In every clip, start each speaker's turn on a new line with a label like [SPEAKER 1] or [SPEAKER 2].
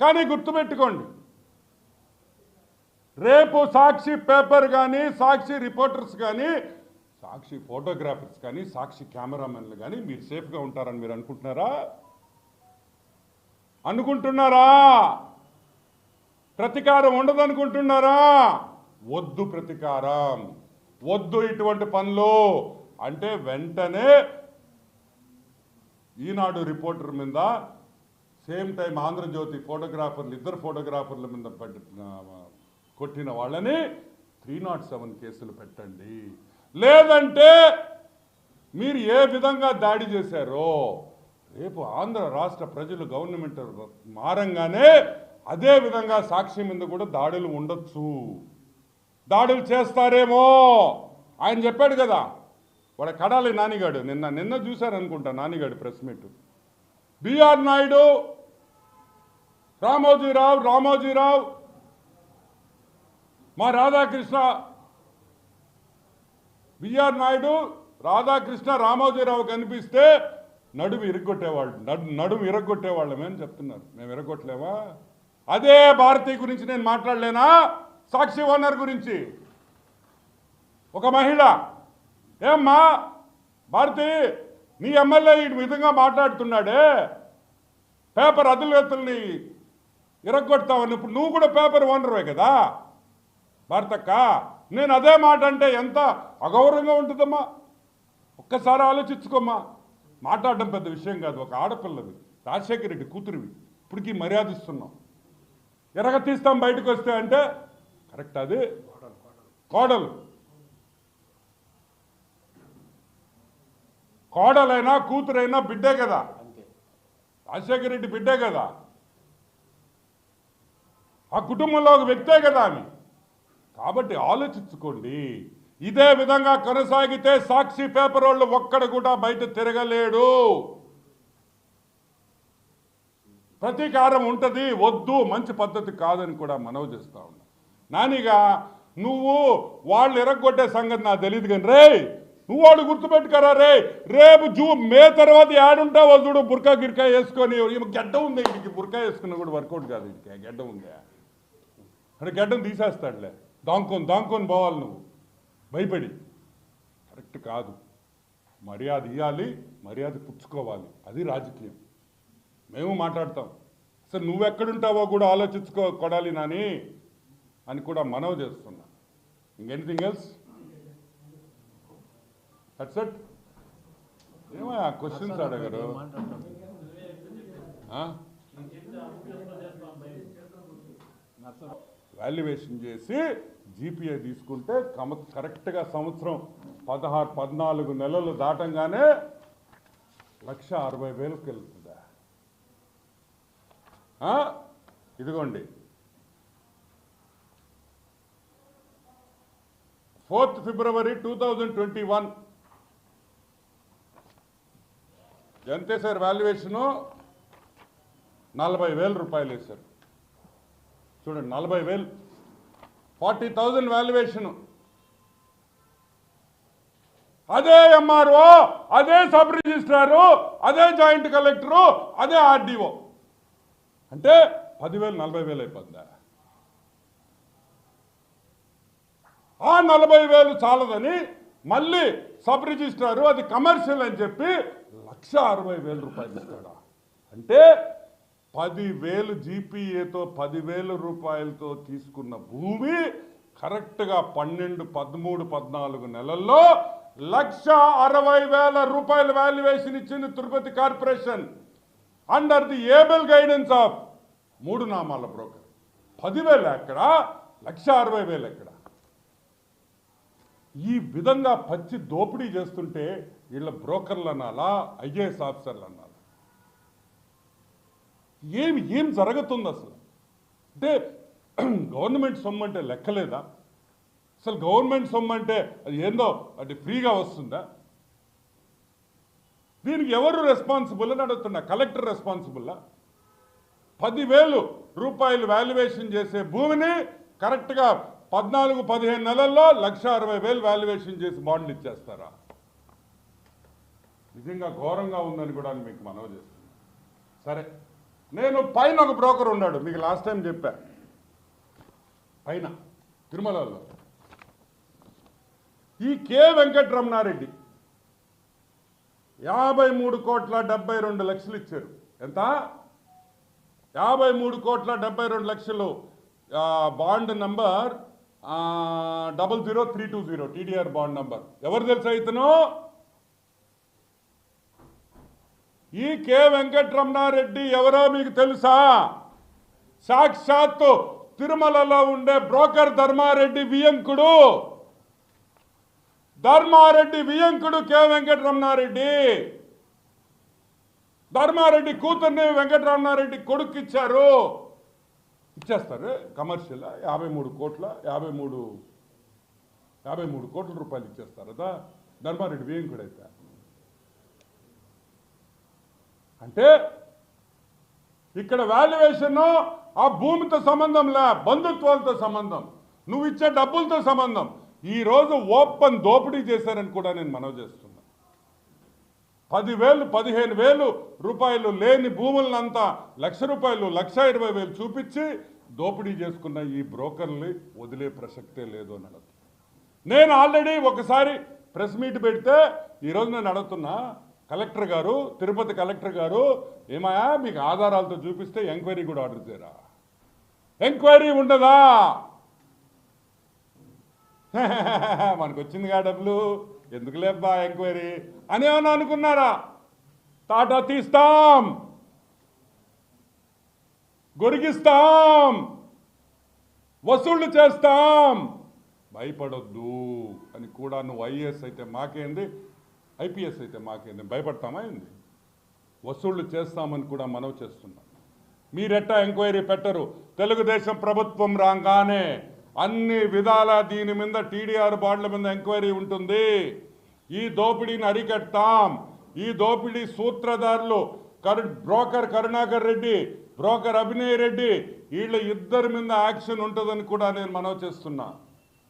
[SPEAKER 1] కానీ గుర్తుపెట్టుకోండి. రేపు సాక్షి పేపర్ కానీ సాక్షి రిపోర్టర్స్ కానీ సాక్షి ఫోటోగ్రాఫర్స్ కానీ సాక్షి కెమెరామెన్లు కానీ మీరు సేఫ్గా ఉంటారని మీరు అనుకుంటున్నారా? అనుకుంటున్నారా? ప్రతీకారం ఉండదనుకుంటున్నారా? వద్దు ప్రతీకారం. వద్దు ఇటువంటి పనులు. అంటే వెంటనే ఈనాడు రిపోర్టర్ మీద సేమ్ టైం ఆంధ్రజ్యోతి ఫోటోగ్రాఫర్లు ఇద్దరు ఫోటోగ్రాఫర్ల మీద పట్టిన కొట్టిన వాళ్ళని త్రీ నాట్ సెవెన్ కేసులు పెట్టండి. లేదంటే మీరు ఏ విధంగా దాడి చేశారో రేపు ఆంధ్ర రాష్ట్ర ప్రజలు గవర్నమెంట్ మారంగానే అదే విధంగా సాక్షి మీద కూడా దాడులు ఉండొచ్చు. దాడులు చేస్తారేమో? ఆయన చెప్పాడు కదా వాడు కడాలి నానిగాడు. నిన్న నిన్న చూశారనుకుంటా నానిగాడు press meet. BR Naidu Ramoji Rao Ramoji Rao. మా రాధాకృష్ణ బిఆర్ నాయుడు రాధాకృష్ణ రామోజీరావు కనిపిస్తే నడుము ఇరగొట్టేవాళ్ళు నడు నడుము ఇరగొట్టేవాళ్ళమేని చెప్తున్నారు. మేము ఇరగొట్టలేమా? అదే భారతి గురించి నేను మాట్లాడలేనా? సాక్షి ఓనర్ గురించి. ఒక మహిళ. ఏమ్మా? భారతి నీ ఎమ్మెల్యే ఈ విధంగా మాట్లాడుతున్నాడే. పేపర్ అదులెత్తుల్ని ఇరగొడతావని ఇప్పుడు నువ్వు కూడా పేపర్ ఓనర్వే కదా? భారతక్క నేను అదే మాట అంటే ఎంత అగౌరవంగా ఉంటుందమ్మా? ఒక్కసారి ఆలోచించుకోమ్మా. మాట్లాడడం పెద్ద విషయం కాదు ఒక ఆడపిల్లవి రాజశేఖర రెడ్డి కూతురివి ఇప్పటికీ మర్యాదిస్తున్నాం ఎరగ తీస్తాం బయటకు వస్తే అంటే కరెక్ట్ అది? కోడలు. కోడలైనా కూతురైనా బిడ్డే కదా? రాజశేఖర రెడ్డి బిడ్డే కదా? ఆ కుటుంబంలో ఒక వ్యక్తే కదా ఆమె కాబట్టి ఆలోచించుకోండి. ఇదే విధంగా కొనసాగితే సాక్షి పేపర్ వాళ్ళు ఒక్కడు కూడా బయట తిరగలేడు. ప్రతీకారం ఉంటుంది వద్దు మంచి పద్ధతి కాదని కూడా మనవి చేస్తా ఉన్నా. నానిగా నువ్వు వాళ్ళు ఎరగొట్టే సంగతి నాకు తెలియదు కానీ రే నువ్వు వాళ్ళు గుర్తుపెట్టుకరా రే రేపు జూ మే తర్వాత ఏడుంటావు చూడు బుర్కా గిర్కా వేసుకొని గడ్డ ఉంది ఇంటికి బుర్కా వేసుకున్న కూడా వర్కౌట్ కాదు ఇంటికి గడ్డ ఉందా. అంటే గడ్డం తీసేస్తాడులే. దాంకొని దాంకొని పోవాలి నువ్వు. భయపడి. కరెక్ట్ కాదు. మర్యాద ఇవ్వాలి మర్యాద పుచ్చుకోవాలి. అది రాజకీయం. మేము మాట్లాడతాం. అసలు నువ్వెక్కడుంటావో కూడా ఆలోచించుకో కొడాలి నాని అని కూడా మనవి చేస్తున్నా. ఇంకెనిథింగ్ ఎల్స్? దట్స్ ఇట్ ఏమయ్యా క్వశ్చన్స్ అడగరు? ఆ? వాల్యుయేషన్ చేసి జీపీఏ తీసుకుంటే కమ కరెక్ట్గా సంవత్సరం పదహారు పద్నాలుగు నెలలు దాటంగానే లక్ష అరవై వేలకు వెళ్తుందా? ఇదిగోండి. Fourth February two thousand twenty one. ఎంత సార్ వాల్యుయేషను? నలభై వేల రూపాయలు వేశారు. చూడండి నలభై వేలు. Forty thousand valuation. అదే ఎంఆర్ఓ అదే సబ్ రిజిస్ట్రారు అదే జాయింట్ కలెక్టరు అదే ఆర్డీఓ అంటే పదివేలు నలభై వేలు అయిపోద్దా ఆ నలభై వేలు చాలదని మళ్ళీ సబ్ రిజిస్ట్రారు అది కమర్షియల్ అని చెప్పి లక్ష అరవై వేల రూపాయలు ఇస్తాడా? అంటే పదివేలు జీపీఏతో పదివేల రూపాయలతో తీసుకున్న భూమి కరెక్ట్గా పన్నెండు పదమూడు పద్నాలుగు నెలల్లో లక్ష అరవై వేల రూపాయల వాల్యుయేషన్ ఇచ్చింది Tirupati corporation. Under the able guidance of మూడు నామాల బ్రోకర్ పదివేలు ఎక్కడ? లక్ష అరవై వేలు ఎక్కడ? ఈ విధంగా పచ్చి దోపిడీ చేస్తుంటే వీళ్ళ బ్రోకర్లు అనాలా ఐఏఎస్ ఆఫీసర్లు అనాలా ఏమి ఏం జరుగుతుంది అసలు? అంటే గవర్నమెంట్ సొమ్ము అంటే లెక్కలేదా? అసలు గవర్నమెంట్ సొమ్ము అంటే అది ఏందో అది ఫ్రీగా వస్తుందా? దీనికి ఎవరు రెస్పాన్సిబుల్ అని అడుగుతున్నా? కలెక్టర్ రెస్పాన్సిబుల్లా పదివేలు రూపాయలు వాల్యుయేషన్ చేసే భూమిని కరెక్ట్గా పద్నాలుగు పదిహేను నెలల్లో లక్ష అరవై వేలు వాల్యుయేషన్ చేసి బాండ్లు ఇచ్చేస్తారా? నిజంగా ఘోరంగా ఉందని కూడా మీకు మనవి చేస్తున్నాను సరే. నేను పైన ఒక బ్రోకర్ ఉన్నాడు మీకు లాస్ట్ టైం చెప్పా. పైన తిరుమలలో. ఈ కె వెంకటరమణారెడ్డి యాభై మూడు కోట్ల డెబ్బై రెండు లక్షలు ఇచ్చారు. ఎంత? యాభై మూడు కోట్ల డెబ్బై రెండు లక్షలు. Bond number double zero three two zero T D R bond number. ఎవరు తెలుసా ఇతను? ఈ కె వెంకటరమణారెడ్డి ఎవరో మీకు తెలుసా? సాక్షాత్తు తిరుమలలో ఉండే బ్రోకర్ ధర్మారెడ్డి వియంకుడు. ధర్మారెడ్డి వియంకుడు కె వెంకటరమణారెడ్డి. ధర్మారెడ్డి కూతుర్ని వెంకటరమణారెడ్డి కొడుకు ఇచ్చారు ఇచ్చేస్తారు. కమర్షియల్ యాభై మూడు కోట్ల యాభై మూడు యాభై మూడు కోట్ల రూపాయలు ఇచ్చేస్తారు కదా? ధర్మారెడ్డి వియంకుడు అయితే అంటే ఇక్కడ వాల్యుయేషన్ ఆ భూమితో సంబంధం లే బంధుత్వాలతో సంబంధం. నువ్వు ఇచ్చే డబ్బులతో సంబంధం. ఈరోజు ఓపెన్ దోపిడీ చేశారని కూడా నేను మనవి చేస్తున్నా. పదివేలు పదిహేను వేలు రూపాయలు లేని భూములనంతా లక్ష రూపాయలు లక్ష ఇరవై వేలు చూపించి దోపిడీ చేసుకున్న ఈ బ్రోకర్ని వదిలే ప్రసక్తే లేదు అని అడుగుతున్నా. నేను ఆల్రెడీ ఒకసారి ప్రెస్ మీట్ పెడితే ఈరోజు నేను అడుగుతున్నా కలెక్టర్ గారు తిరుపతి కలెక్టర్ గారు ఏమాయా మీకు ఆధారాలతో చూపిస్తే ఎంక్వైరీ కూడా ఆర్డర్ చేయరా? ఎంక్వైరీ ఉండదా? మనకు వచ్చిందిగా డబ్బులు. ఎందుకు లేబ్బా ఎంక్వైరీ? అని ఏమన్నా అనుకున్నారా? టాటా తీస్తాం. గొరిగిస్తాం. వసూళ్ళు చేస్తాం. భయపడొద్దు అని కూడా నువ్వు ఐఏఎస్ అయితే మాకేంది? ఐపీఎస్ అయితే మాకేంది భయపడతామా ఏంది? వసూళ్ళు చేస్తామని కూడా మనవి చేస్తున్నాం. మీరెట్టా ఎంక్వైరీ పెట్టరు. తెలుగుదేశం ప్రభుత్వం రాగానే అన్ని విధాల దీని మీద టీడీఆర్ బాండ్ల మీద ఎంక్వైరీ ఉంటుంది. ఈ దోపిడీని అరికట్టాం ఈ దోపిడీ సూత్రధారులు కరు బ్రోకర్ కరుణాకర్ రెడ్డి బ్రోకర్ అభినయ్ రెడ్డి వీళ్ళ ఇద్దరి మీద యాక్షన్ ఉంటుందని కూడా నేను మనవి చేస్తున్నా.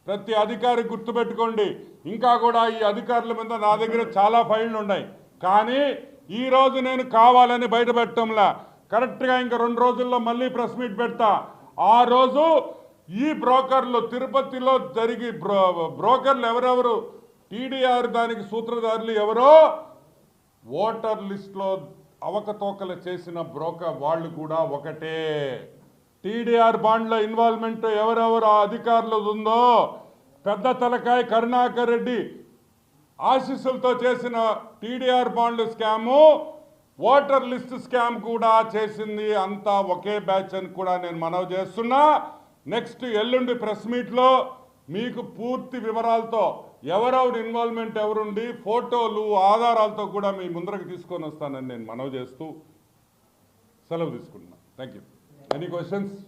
[SPEAKER 1] ప్రతి అధికారి గుర్తుపెట్టుకోండి. ఇంకా కూడా ఈ అధికారుల మీద నా దగ్గర చాలా ఫైళ్ళు ఉన్నాయి. కానీ ఈ రోజు నేను కావాలని బయట పెట్టడంలా కరెక్ట్గా ఇంకా రెండు రోజుల్లో మళ్ళీ ప్రెస్ మీట్ పెడతా. ఆ రోజు ఈ బ్రోకర్లు తిరుపతిలో జరిగి బ్రో బ్రోకర్లు ఎవరెవరు? టీడీఆర్ దానికి సూత్రధారులు ఎవరో? ఓటర్ లిస్ట్లో అవకతవకలు చేసిన బ్రోకర్ వాళ్ళు కూడా ఒకటే. టీడీఆర్ బాండ్ల ఇన్వాల్వ్మెంట్ ఎవరెవరు ఆ అధికారులు ఉందో పెద్ద తలకాయ కరుణాకర్ రెడ్డి ఆశీస్సులతో చేసిన టీడీఆర్ బాండ్ల స్కాము ఓటర్ లిస్ట్ స్కామ్ కూడా చేసింది అంతా ఒకే బ్యాచ్ అని కూడా నేను మనవి చేస్తున్నా. నెక్స్ట్ ఎల్లుండి ప్రెస్ మీట్లో మీకు పూర్తి వివరాలతో ఎవరెవరు ఇన్వాల్వ్మెంట్ ఎవరుండి ఫోటోలు ఆధారాలతో కూడా మీ ముందరకు తీసుకొని వస్తానని నేను మనవి చేస్తూ సెలవు తీసుకుంటున్నాను thank you any questions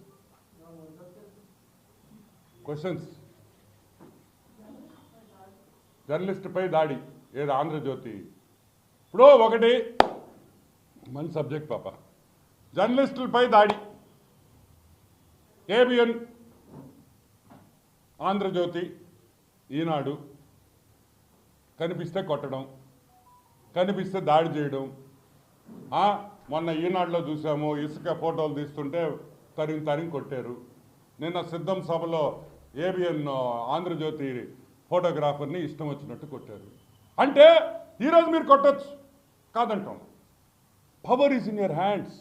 [SPEAKER 1] questions జర్నలిస్ట్పై దాడి. ఏది? ఆంధ్రజ్యోతి. ఇప్పుడు ఒకటి. మంచి సబ్జెక్ట్ పాప. జర్నలిస్టులపై దాడి. ఏబిఎన్ ఆంధ్రజ్యోతి. ఈనాడు. కనిపిస్తే కొట్టడం. కనిపిస్తే దాడి చేయడం. ఆ, మొన్న ఈనాడులో చూసాము ఇసుక ఫోటోలు తీస్తుంటే తరిగి తరిగి కొట్టారు. నిన్న సిద్ధం సభలో ఏబిఎన్ ఆంధ్రజ్యోతి ఫోటోగ్రాఫర్ని ఇష్టం వచ్చినట్టు కొట్టారు. అంటే ఈరోజు మీరు కొట్టచ్చు. కాదంటాం. Power is in your hands